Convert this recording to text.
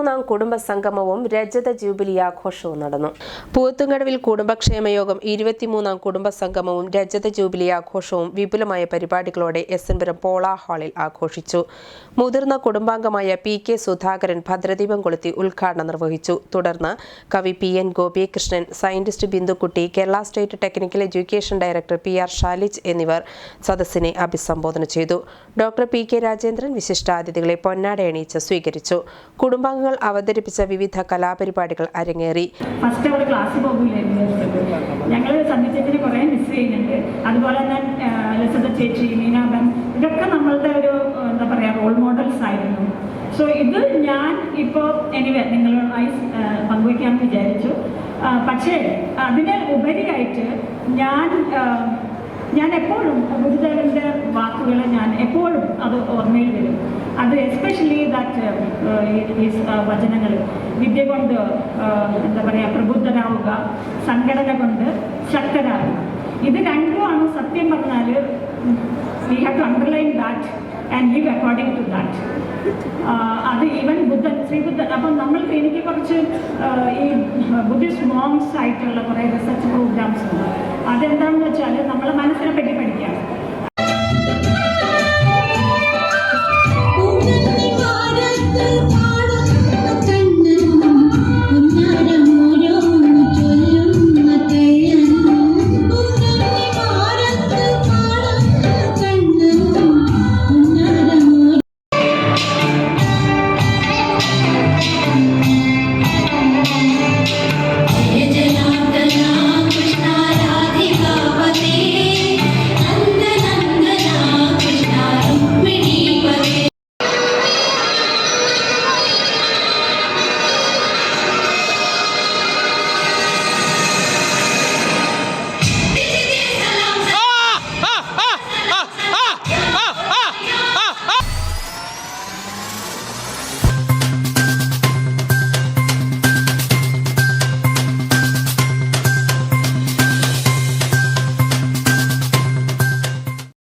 കുടുംബ സംഗമവും രജത ജൂബിലി ആഘോഷവും നടന്നു. പൂത്തുങ്കടവിൽ കുടുംബക്ഷേമ യോഗം ഇരുപത്തിമൂന്നാം കുടുംബ സംഗമവും രജത ജൂബിലി ആഘോഷവും വിപുലമായ പരിപാടികളോടെ എസ് എൻ പുരം പോള ഹാളിൽ ആഘോഷിച്ചു. മുതിർന്ന കുടുംബാംഗമായ പി കെ സുധാകരൻ ഭദ്രദീപം കൊളുത്തി ഉദ്ഘാടനം നിർവഹിച്ചു. തുടർന്ന് കവി P N Gopikrishnan scientist Bindukutty Kerala state technical education director P R Shalij എന്നിവർ സദസ്സിനെ അഭിസംബോധന ചെയ്തു. ഡോക്ടർ പി കെ രാജേന്ദ്രൻ വിശിഷ്ടാതിഥികളെ പൊന്നാടയണിയിച്ച് സ്വീകരിച്ചു. കുടുംബാംഗങ്ങൾ അവതരിപ്പിച്ച വിവിധ കലാപരിപാടികൾ അരങ്ങേറി. ഫസ്റ്റ് അവർ ക്ലാസ് അതുപോലെ ചേച്ചി മീനാബൻ ഇതൊക്കെ നമ്മളുടെ ഒരു എന്താ ആയിരുന്നു. സോ ഇത് ഞാൻ ഇപ്പോൾ എനിവേ നിങ്ങളുമായി പങ്കുവയ്ക്കാമെന്ന് വിചാരിച്ചു. പക്ഷേ അതിന് ഉപരിയായിട്ട് ഞാൻ ഞാൻ എപ്പോഴും ഗുരുദേവന്റെ എപ്പോഴും അത് ഓർമ്മയിൽ വരും. അത് എസ്പെഷ്യലി ദാറ്റ് ഈ വചനങ്ങൾ. വിദ്യ കൊണ്ട് എന്താ പറയുക പ്രബുദ്ധരാവുക സംഘടന കൊണ്ട് ശക്തനാവുക ഇത് രണ്ടുമാണ് സത്യം പറഞ്ഞാൽ we have to underline that and live according to that അത് ഈവൻ ബുദ്ധൻ ശ്രീബുദ്ധൻ അപ്പം നമ്മൾക്ക് എനിക്ക് കുറച്ച് ഈ ബുദ്ധിസ്റ്റ് മോങ്സ് ആയിട്ടുള്ള കുറേ റിസർച്ച് പ്രോഗ്രാംസ് ഉണ്ട്. അതെന്താണെന്ന് വെച്ചാൽ നമ്മളെ മനസ്സിനെ